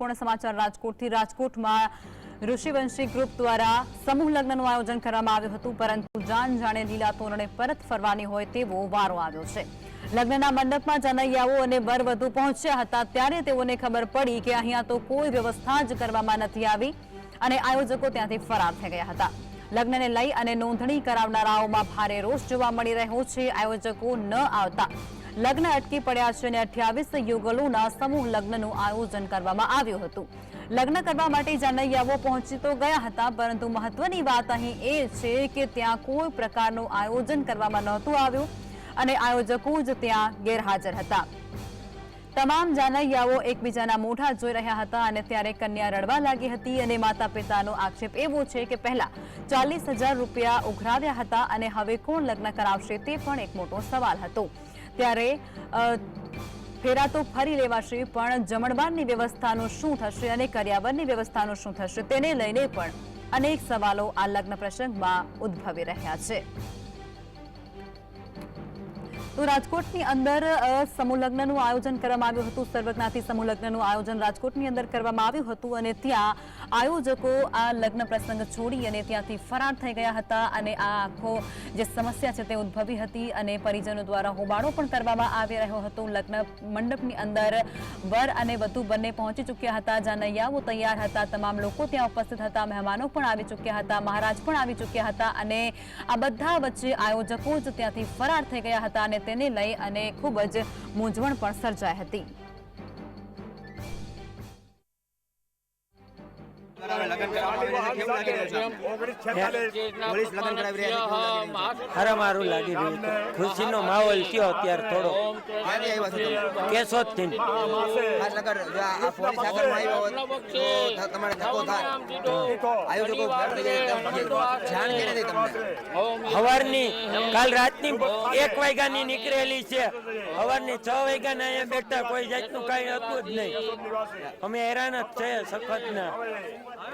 પૂર્ણ સમાચાર રાજકોટથી. રાજકોટમાં ઋષિવંશી ગ્રુપ દ્વારા સમૂહ લગ્નનું આયોજન કરવામાં આવ્યું હતું, પરંતુ જાન જાણે લીલા તોરણે પરત ફરવાની હોય તેવો વારો આવ્યો છે. લગ્નના મંડપમાં જનૈયાઓ અને વર વધુ પહોંચ્યા હતા, ત્યારે તેઓને ખબર પડી કે અહીંયા તો કોઈ વ્યવસ્થા જ કરવામાં નથી આવી અને આયોજકો ત્યાંથી ફરાર થઈ ગયા હતા. લગ્નને લઈ અને નોંધણી કરાવનારાઓમાં ભારે રોષ જોવા મળી રહ્યો છે, આયોજકો ન આવતા લગ્ન અટકી પડ્યા છે અને અઠ્યાવીસ યુગલોના સમૂહ લગ્નનું આયોજન કરવામાં આવ્યું હતું. લગ્ન કરવા માટે જાનૈયાઓ પહોંચી તો ગયા હતા, પરંતુ મહત્વની વાત અહીં એ છે કે ત્યાં કોઈ પ્રકારનું આયોજન કરવામાં નહોતું આવ્યું અને આયોજકો જ ત્યાં ગેરહાજર હતા. તમામ જાનૈયાઓ એકબીજાના મોઢા જોઈ રહ્યા હતા અને ત્યારે કન્યા રડવા લાગી હતી અને માતા પિતાનો આક્ષેપ એવો છે કે પહેલા ચાલીસ રૂપિયા ઉઘરાવ્યા હતા અને હવે કોણ લગ્ન કરાવશે તે પણ એક મોટો સવાલ હતો. ત્યારે ફેરા તો ફરી લેવાશે, પણ જમણવારની વ્યવસ્થાનું શું થશે અને કર્યાવરની વ્યવસ્થાનું શું થશે, તેને લઈને પણ અનેક સવાલો આ લગ્ન પ્રસંગમાં ઉદ્ભવી રહ્યા છે. તો રાજકોટની અંદર સમૂહલગ્નનું આયોજન કરવામાં આવ્યું હતું. સર્વજ્ઞાતિ સમૂહલગ્નનું આયોજન રાજકોટની અંદર કરવામાં આવ્યું હતું અને ત્યાં આયોજકો આ લગ્ન પ્રસંગ છોડી અને ત્યાંથી ફરાર થઈ ગયા હતા અને આ આખો જે સમસ્યા છે તે ઉદ્ભવી હતી અને પરિજનો દ્વારા હોબાળો પણ કરવામાં આવી રહ્યો હતો. લગ્ન મંડપની અંદર વર અને વધુ બંને પહોંચી ચૂક્યા હતા. જાનૈયાઓ તૈયાર હતા. તમામ લોકો ત્યાં ઉપસ્થિત હતા. મહેમાનો પણ આવી ચૂક્યા હતા. મહારાજ પણ આવી ચૂક્યા હતા અને આ બધા વચ્ચે આયોજકો જ ત્યાંથી ફરાર થઈ ગયા હતા અને તેને લઈ અને ખૂબ જ મૂંઝવણ પણ સર્જાઈ હતી. લગ્ન કેવું લાગી રહ્યું છે હારા મારું લાગી રહ્યું ખુશીનો માહોલ થયો અત્યારે થોડો. ક્યાંથી આવ્યા છો. કેશોદથી ખાસ લગન જો આ આ પોલીસ આગળમાં આવ્યો તો તમારે ધક્કો થાય. આયોજકો ફેર થઈ જાય તેમ જાણ કરી હતી તમને. હવારની કાલ રાતની એક વાગ્યાની નીકળેલી છે. હવારની છ વાગ્યાના અહીંયા બેઠા કોઈ જાતનું કાંઈ હતું જ નહીં. અમે હેરાન જ છે સખત ના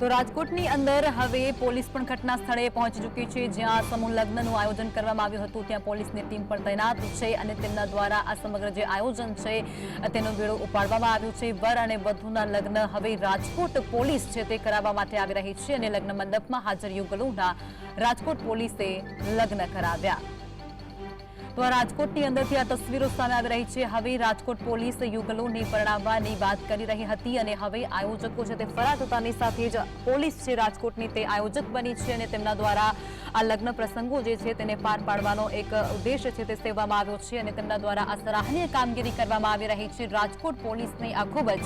તો રાજકોટની અંદર હવે પોલીસ પણ ઘટના સ્થળે પહોંચી ચૂકી છે. જ્યાં સમૂહ લગ્નનું આયોજન કરવામાં આવ્યું હતું, ત્યાં પોલીસની ટીમ પણ તૈનાત છે અને તેમના દ્વારા આ સમગ્ર જે આયોજન છે, તેનો વેળો ઉપાડવામાં આવ્યો છે. વર અને વધુના લગ્ન હવે રાજકોટ પોલીસ છે તે કરાવવા માટે આવી રહી છે અને લગ્ન મંડપમાં હાજર યુગલોના રાજકોટ પોલીસે લગ્ન કરાવ્યા. તો રાજકોટની અંદરથી આ તસવીરો સામે આવી રહી છે. હવે રાજકોટ પોલીસ યુગલોને પરણાવવાની વાત કરી રહી હતી અને હવે આયોજકો છે તે ફરાર થતાની સાથે જ પોલીસ છે રાજકોટની તે આયોજક બની છે અને તેમના દ્વારા આ લગ્ન પ્રસંગો જે છે તેને પાર પાડવાનો એક ઉદ્દેશ છે તે સેવવામાં આવ્યો છે અને તેમના દ્વારા આ સરાહનીય કામગીરી કરવામાં આવી રહી છે. રાજકોટ પોલીસની આ ખૂબ જ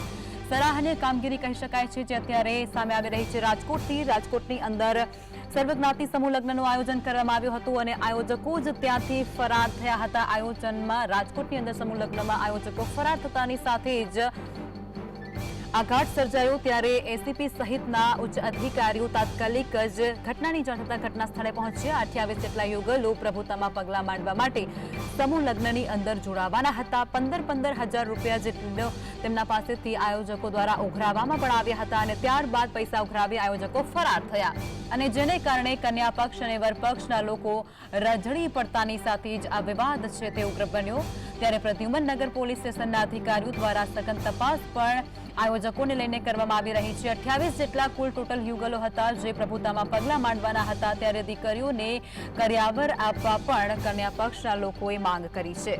સરાહનીય કામગીરી કહી શકાય છે, જે અત્યારે સામે આવી રહી છે રાજકોટથી. રાજકોટની અંદર સર્વજ્ઞાતિ સમૂહ લગ્નનું આયોજન કરવામાં આવ્યું હતું અને આયોજકો જ ત્યાંથી ફરાર થયા હતા. આયોજનમાં રાજકોટની અંદર સમૂહ લગ્નમાં આયોજકો ફરાર થતાની સાથે જ આઘાત સર્જાયો ત્યારે એસીપી સહિતના ઉચ્ચ અધિકારીઓ તાત્કાલિક જ ઘટનાની જાણ થતા ઘટના સ્થળે પહોંચ્યા અઠ્યાવીસ જેટલા યુગલો પ્રભુતામાં પગલાં માંડવા માટે સમૂહ લગ્નની અંદર જોડાવાના હતા. પંદર પંદર હજાર રૂપિયા જેટલો તેમના પાસેથી આયોજકો દ્વારા ઉઘરાવવામાં પણ આવ્યા હતા અને ત્યારબાદ પૈસા ઉઘરાવી આયોજકો ફરાર થયા. અને જેને કારણે કન્યા પક્ષ અને વર પક્ષના લોકો રજડી પડતાની સાથે જ આ વિવાદ છે તે ઉગ્ર બન્યો. ત્યારે પ્રદ્યુમન નગર પોલીસ સ્ટેશનના અધિકારીઓ દ્વારા સઘન તપાસ પણ આયોજકોને લઈને કરવામાં આવી રહી છે. અઠ્યાવીસ જેટલા કુલ ટોટલ યુગલો હતા જે પ્રભુતામાં પગલાં માંડવાના હતા ત્યારે દીકરીઓને કર્યાવર આપવા પણ કન્યા પક્ષના લોકોએ માંગ કરી છે.